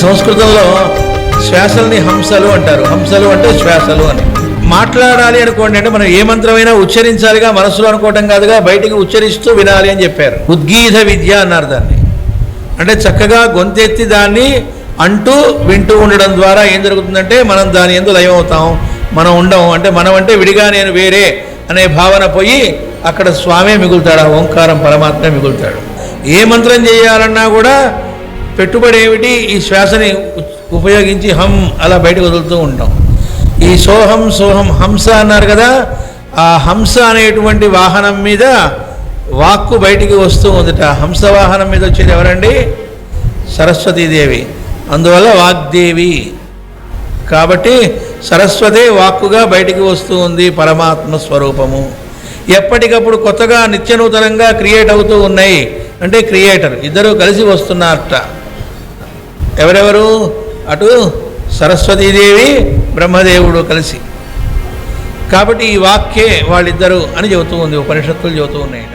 సంస్కృతంలో శ్వాసల్ని హంసలు అంటారు. హంసలు అంటే శ్వాసలు అని. మాట్లాడాలి అనుకోండి అంటే మనం ఏ మంత్రమైనా ఉచ్చరించాలిగా మనసులో అనుకోవటం కాదుగా బయటికి ఉచ్చరిస్తూ వినాలి అని చెప్పారు. ఉద్గీత విద్య అన్నారు దాన్ని. అంటే చక్కగా గొంతెత్తి దాన్ని అంటూ వింటూ ఉండడం ద్వారా ఏం జరుగుతుందంటే మనం దాని ఎందు లయమవుతాం. మనం ఉండం. అంటే మనం అంటే విడిగా నేను వేరే అనే భావన పోయి అక్కడ స్వామే మిగులుతాడు. ఆ ఓంకారం పరమాత్మే మిగులుతాడు. ఏ మంత్రం చేయాలన్నా కూడా పెట్టుబడి ఏమిటి? ఈ శ్వాసని ఉపయోగించి హం అలా బయటకు వదులుతూ ఉంటాం. ఈ సోహం సోహం హంస అన్నారు కదా ఆ హంస అనేటువంటి వాహనం మీద వాక్కు బయటికి వస్తూ ఉందిట. హంస వాహనం మీద వచ్చేది ఎవరండి? సరస్వతీదేవి. అందువల్ల వాగ్దేవి. కాబట్టి సరస్వతే వాక్కుగా బయటికి వస్తూ ఉంది పరమాత్మ స్వరూపము. ఎప్పటికప్పుడు కొత్తగా నిత్యనూతనంగా క్రియేట్ అవుతూ ఉన్నాయి. అంటే క్రియేటర్ ఇద్దరు కలిసి వస్తున్నారట. ఎవరెవరు? అటు సరస్వతీదేవి బ్రహ్మదేవుడు కలిసి. కాబట్టి ఈ వాక్యే వాళ్ళిద్దరూ అని చెబుతూ ఉంది ఉపనిషత్తులు చెబుతూ ఉన్నాయి.